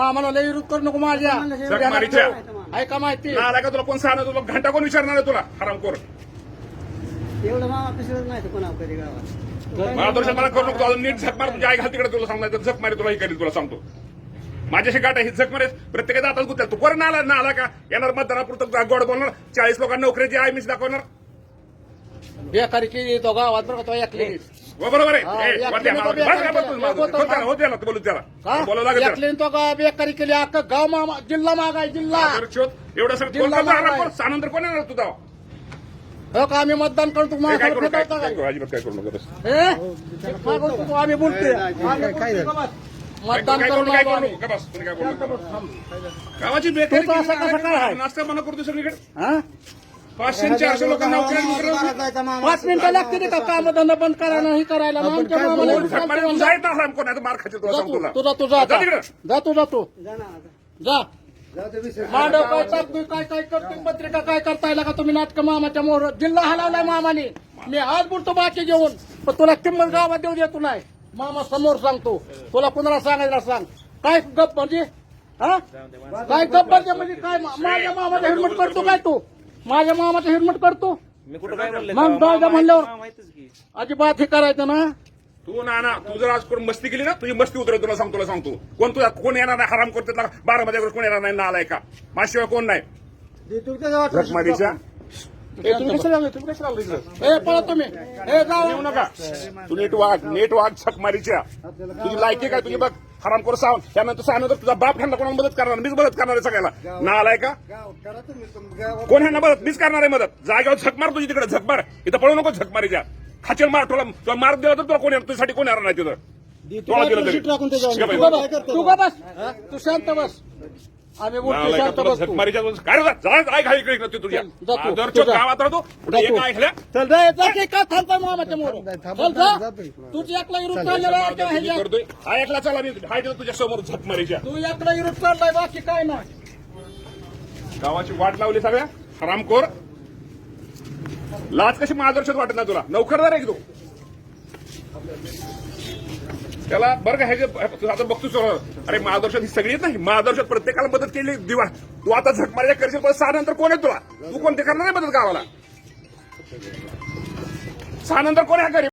मामाला लय विरोध करू नको माझ्या. मारीच्या. ऐका माहिती. आला का तुला कोण सांगणार? तुला घंटा कोण विचारणार आहे तुला? हरामखोर एवढं मामा पिसरत नाही कोणा कधी गावात. मला दर्शन मला करू नको. तू अजून नीट झक मार. तुझ्या आई घाल तिकडे तुला सांगणार. तर झक मारी तुला ही करील तुला सांगतो. माझ्याशी गाठ आहे ही झक मारे. प्रत्येकाचा आता गुत्या तू कोण ना आला ना आला का? येणार मतदारापुरतं गोड बोलणार. चाळीस लोकांना नोकरीची आहे मीच दाखवणार. बेकारी केली तो गावात बरं का तो ऐकली हो, बरोबर हा, आहे ए, या वरती किलो मार. बी बस एका का, बस, किलो- बस, बस, त्याला, हो त्याला, बोलू त्याला बोलावं लागेल त्याला. ऐकली तो का बेकारी केली अख्खं गाव मामा जिल्हा मागाय जिल्हा शोध, एवढं सगळं कोण जिल्हा करतो आला मागाय. कोण? सानंतर कोण येणार तुझा हो का आम्ही मतदान करतो काय माणसाला करू काय? करू अजिबात काय करू नका बस. आम्ही बोलतोय आम्ही बोलतोय? का बस? काय मतदान करू करून नका, काय आलो करू आम्ही. नका बस, तुम्ही काय नका. गावाची बेकारी तू तर असं कसं काय आहे? नाश्ता बंद करतो सगळीकडे हा? पाचशे आणि चारशे लोकांना पाच मिनिटं लागते का काम धंदा बंद करायला. नाही करायला मग आमच्या मामाला? एवढं मारी, तुझा कोण आहे? तर मार तुला जा सांगतो तू तुला. तुझा तुझा जा तिकडं. जा तू जा तू. जा ना आता. जा. जाऊ दे विसर. मांडव काय टाकतोय काय काय करतोय? पत्रिका काय करताय? का तुम्ही नाटक मामाच्या मोहर जिल्हा हलवलाय मामाने. मी आज बोलतो बाकी घेऊन. पण तुला किंमत गावात देऊ देतो नाही. मामा समोर सांगतो. तुला कुणाला सांगायला सांग. काय गप म्हणजे हा? काय गप म्हणजे म्हणजे काय मा- माझ्या मामाचा हेल्मेट करतो काय तू? माझ्या मामाचा हेल्मेट करतो. मी कुठं काय म्हणलं? मग जाऊ द्या म्हणल्यावर माहितच की. अजिबात हे करायचं ना. तू ना ना तू जर आज कोण मस्ती केली ना तुझी मस्ती उतरेल तुला सांगतो तुला सांगतो. कोण तुझा कोण येणार नाही हराम करतो बारा मध्ये कोण येणार नाही नालाय का? माझ्याशिवाय कोण नाही. त्याच्या ए, तुम्ही कशाला आले? तुम्ही कशाला आले इकडे? ए पळा तुम्ही. ए जाऊ येऊ नका. तू नीट वाग नीट वाग झकमारीच्या तुझी लायकी काय तुझी बघ. हराम करू सांग त्यानंतर सांगणार तुझा बाप ह्यांना कोणाला मदत करणार तुझी मदत करणार आहे सगळ्याला ना आलाय का? गाव करा तुम्ही. तुम- गावात कोण ह्यांना मदत? मीच करणार आहे मदत. जागेवर झक मार तुझी तिकडे झक मार. इथं पळू नको झक मारीच्या खाचेल मार तुला तुला मार दिला तर तुला कोण येणार? तुझ्यासाठी कोण येणार नाही तिथं. तू बस. तू शांत बस. आम्ही बोलतो नालायका, शांत तुला बस झक तू मारीच्या दोन- काय चल रे जा की का मामाच्या मोर थांबा, चल जा. जातोय. तुझी एकला विरोध चाललेला आहे का ह्याच्यात? करतोय हा ऐकला चला मी हाय देतो तुझ्या समोर झक मारीच्या तू एकला विरोध चाललाय बाकी काय नाही. गावाची वाट लावली सगळ्या? हरामखोर. लाच कशी मार्गदर्शक वाटत नाही तुला? नौकरदार आहे की तू? त्याला बरं का हे आता बघतोच अरे महादर्शात ही सगळी नाही. ना प्रत्येकाला मदत केली दिवा. तू आता झक करशील पण सहा नंतर कोण आहे तुला? तू कोणते करणार नाही मदत गावाला? सहा नंतर कोण आहे